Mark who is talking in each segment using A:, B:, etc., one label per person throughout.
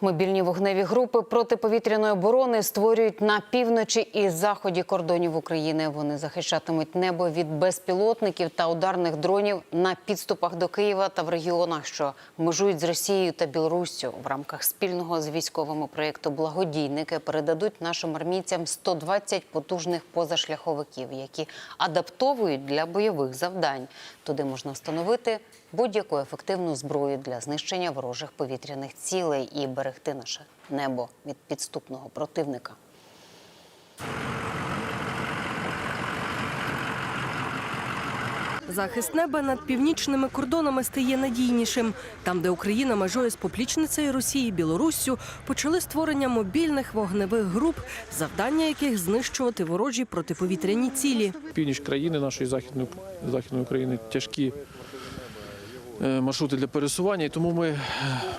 A: Мобільні вогневі групи протиповітряної оборони створюють на півночі і заході кордонів України. Вони захищатимуть небо від безпілотників та ударних дронів на підступах до Києва та в регіонах, що межують з Росією та Білоруссю. В рамках спільного з військовими проєкту Благодійники передадуть нашим армійцям 120 потужних позашляховиків, які адаптовують для бойових завдань. Туди можна встановити будь-яку ефективну зброю для знищення ворожих повітряних цілей і берегти наше небо від підступного противника.
B: Захист неба над північними кордонами стає надійнішим. Там, де Україна межує з поплічницею Росії Білоруссю, почали створення мобільних вогневих груп, завдання яких знищувати ворожі протиповітряні цілі.
C: Північ країни нашої західної західної України тяжкі маршрути для пересування, і тому ми е,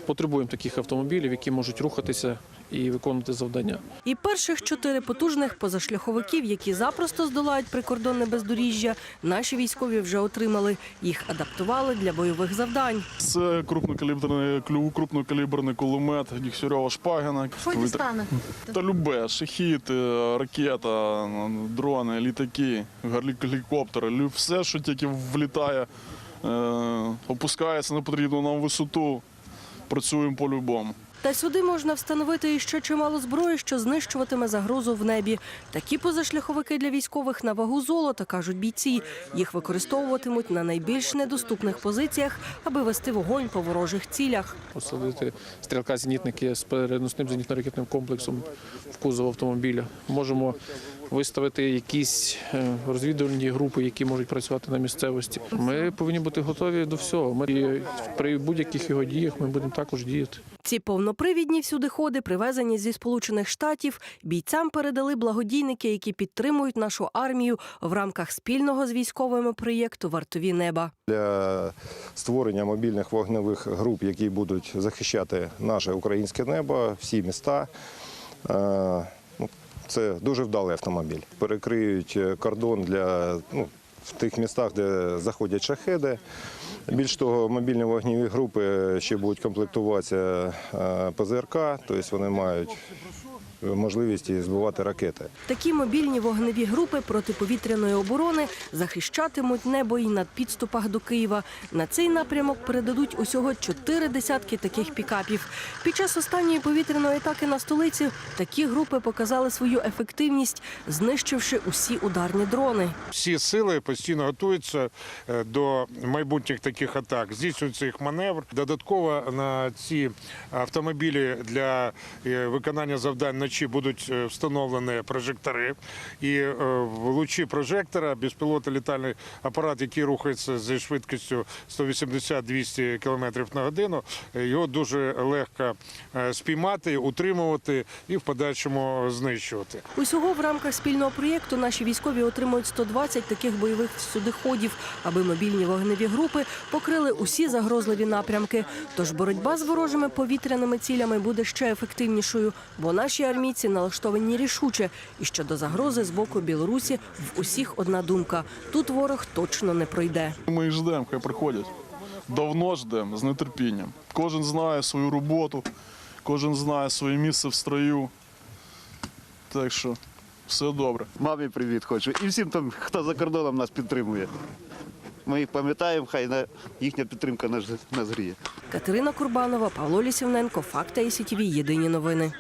C: потребуємо таких автомобілів, які можуть рухатися і виконувати завдання.
B: І перших чотири потужних позашляховиків, які запросто здолають прикордонне бездоріжжя, наші військові вже отримали. Їх адаптували для бойових завдань.
D: Це крупнокаліберний клю, крупнокаліберний кулемет Дігтярьова Шпагіна.
E: Що дістане?
D: Та любе, шахіт, е, ракета, дрони, літаки, гелікоптери, лю- все, що тільки влітає, е, опускається на потрібну нам висоту. Працюємо по-любому.
B: Та сюди можна встановити іще чимало зброї, що знищуватиме загрозу в небі. Такі позашляховики для військових на вагу золота, кажуть бійці. Їх використовуватимуть на найбільш недоступних позиціях, аби вести вогонь по ворожих цілях.
C: Посадити стрілка-зенітники з переносним зенітно-ракетним комплексом в кузов автомобіля. Можемо виставити якісь е, розвідувальні групи, які можуть працювати на місцевості. Ми повинні бути готові до всього. Ми при будь-яких його діях ми будемо також діяти.
B: Ці повнопривідні всюдиходи, привезені зі Сполучених Штатів, бійцям передали благодійники, які підтримують нашу армію в рамках спільного з військовими проєкту Вартові неба.
F: для створення мобільних вогневих груп, які будуть захищати наше українське небо, всі міста. Е, ну, Це дуже вдалий автомобіль. Перекриють е, кордон для ну, в тих містах, де заходять шахеди. Більш того, мобільні вогневі групи ще будуть комплектуватися е, ПЗРК, тобто вони мають можливість і збивати ракети.
B: Такі мобільні вогневі групи протиповітряної оборони захищатимуть небо і на підступах до Києва. На цей напрямок передадуть усього чотири десятки таких пікапів. Під час останньої повітряної атаки на столицю такі групи показали свою ефективність, знищивши усі ударні дрони.
G: Всі сили постійно готуються е, до майбутніх таких атак. Здійснюється їх маневр. Додатково на ці автомобілі для е, виконання завдань вночі будуть е, встановлені прожектори. І е, в лучі прожектора безпілотний літальний апарат, який рухається зі швидкістю 180-200 км на годину, е, його дуже легко спіймати, утримувати і в подальшому знищувати.
B: Усього в рамках спільного проєкту наші військові отримують 120 таких бойових всюдиходів, аби мобільні вогневі групи покрили усі загрозливі напрямки. Тож боротьба з ворожими повітряними цілями буде ще ефективнішою, бо наші армійці налаштовані рішуче. І щодо загрози з боку Білорусі в усіх одна думка: тут ворог точно не пройде.
D: Ми їх ждемо, хай приходять. Давно ждемо, з нетерпінням. Кожен знає свою роботу, кожен знає своє місце в строю. Так що все добре.
H: Мамі привіт хочу. І всім там, хто за кордоном нас підтримує. Ми їх пам'ятаємо, хай на- їхня підтримка нас, нас гріє.
B: Катерина Курбанова, Павло Лісівненко, Факти ІСІТВ. Єдині новини.